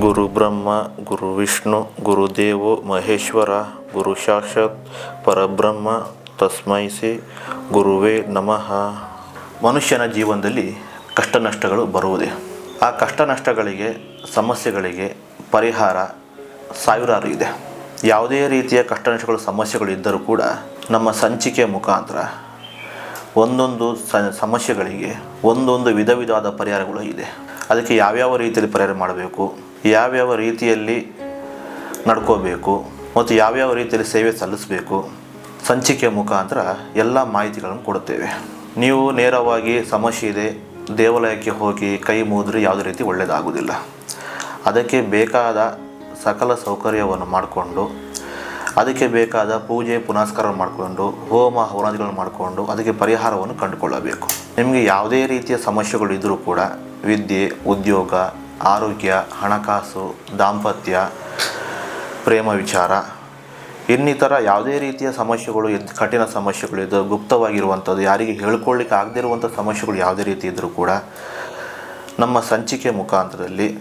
ಗುರು ಬ್ರಹ್ಮ, ಗುರು ವಿಷ್ಣು ಗುರುದೇವೋ ಮಹೇಶ್ವರ, ಗುರು ಸಾಕ್ಷಾತ್, ಪರಬ್ರಹ್ಮ ತಸ್ಮೈ ಶ್ರೀ ಗುರುವೇ ನಮಃ. ಮನುಷ್ಯನ ಜೀವನದಲ್ಲಿ ಕಷ್ಟ ನಷ್ಟಗಳು ಬರುವುದೇ. ಆ ಕಷ್ಟ ನಷ್ಟಗಳಿಗೆ ಸಮಸ್ಯೆಗಳಿಗೆ ಪರಿಹಾರ ಸಾವಿರಾರು ಇದೆ. ಯಾವುದೇ ರೀತಿಯ ಕಷ್ಟ ನಷ್ಟಗಳು ಸಮಸ್ಯೆಗಳು ಇದ್ದರೂ ಕೂಡ ನಮ್ಮ ಸಂಚಿಕೆಯ ಮುಖಾಂತರ ಒಂದೊಂದು ಸಮಸ್ಯೆಗಳಿಗೆ ಒಂದೊಂದು ವಿಧ ವಿಧವಾದ ಪರಿಹಾರಗಳು ಇದೆ. ಅದಕ್ಕೆ ಯಾವ್ಯಾವ ರೀತಿಯಲ್ಲಿ ಪರಿಹಾರ ಮಾಡಬೇಕು? ಯಾವ್ಯಾವ ರೀತಿಯಲ್ಲಿ ನಡ್ಕೋಬೇಕು ಮತ್ತು ಯಾವ್ಯಾವ ರೀತಿಯಲ್ಲಿ ಸೇವೆ ಸಲ್ಲಿಸಬೇಕು, ಸಂಚಿಕೆ ಮುಖಾಂತರ ಎಲ್ಲ ಮಾಹಿತಿಗಳನ್ನು ಕೊಡುತ್ತೇವೆ. ನೀವು ನೇರವಾಗಿ ಸಮಸ್ಯೆ ಇದೆ, ದೇವಾಲಯಕ್ಕೆ ಹೋಗಿ ಕೈ ಮುಗಿದ್ರೆ ಯಾವುದೇ ರೀತಿ ಒಳ್ಳೆಯದಾಗುವುದಿಲ್ಲ ಅದಕ್ಕೆ ಬೇಕಾದ ಸಕಲ ಸೌಕರ್ಯವನ್ನು ಮಾಡಿಕೊಂಡು, ಅದಕ್ಕೆ ಬೇಕಾದ ಪೂಜೆ ಪುನಸ್ಕಾರ ಮಾಡಿಕೊಂಡು, ಹೋಮ, ಹವನಾದಿಗಳನ್ನು ಮಾಡಿಕೊಂಡು ಅದಕ್ಕೆ ಪರಿಹಾರವನ್ನು ಕಂಡುಕೊಳ್ಳಬೇಕು. ನಿಮಗೆ ಯಾವುದೇ ರೀತಿಯ ಸಮಸ್ಯೆಗಳು ಇದ್ದರೂ ಕೂಡ ವಿದ್ಯೆ, ಉದ್ಯೋಗ ಆರೋಗ್ಯ, ಹಣಕಾಸು, ದಾಂಪತ್ಯ, ಪ್ರೇಮ ವಿಚಾರ, ಇನ್ನಿತರ ಯಾವುದೇ ರೀತಿಯ ಸಮಸ್ಯೆಗಳು ಇದ್ದು ಕಠಿಣ ಸಮಸ್ಯೆಗಳು ಇದ್ದು ಗುಪ್ತವಾಗಿರುವಂಥದ್ದು, ಯಾರಿಗೆ ಹೇಳ್ಕೊಳ್ಳಿಕ್ಕೆ ಆಗದೇ ಇರುವಂಥ ಸಮಸ್ಯೆಗಳು ಯಾವುದೇ ರೀತಿ ಇದ್ದರೂ ಕೂಡ ನಮ್ಮ ಸಂಚಿಕೆ ಮುಖಾಂತರದಲ್ಲಿ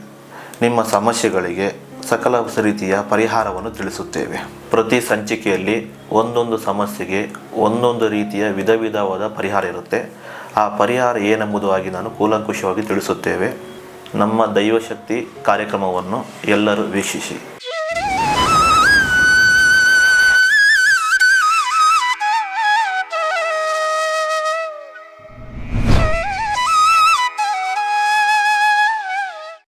ನಿಮ್ಮ ಸಮಸ್ಯೆಗಳಿಗೆ ಸಕಲ ರೀತಿಯ ಪರಿಹಾರವನ್ನು ತಿಳಿಸುತ್ತೇವೆ. ಪ್ರತಿ ಸಂಚಿಕೆಯಲ್ಲಿ ಒಂದೊಂದು ಸಮಸ್ಯೆಗೆ ಒಂದೊಂದು ರೀತಿಯ ವಿಧ ವಿಧವಾದ ಪರಿಹಾರ ಇರುತ್ತೆ. ಆ ಪರಿಹಾರ ಏನೆಂಬುದಾಗಿ ನಾನು ಕೂಲಂಕುಷವಾಗಿ ತಿಳಿಸುತ್ತೇವೆ. ನಮ್ಮ ದೈವಶಕ್ತಿ ಕಾರ್ಯಕ್ರಮವನ್ನು ಎಲ್ಲರೂ ವೀಕ್ಷಿಸಿ.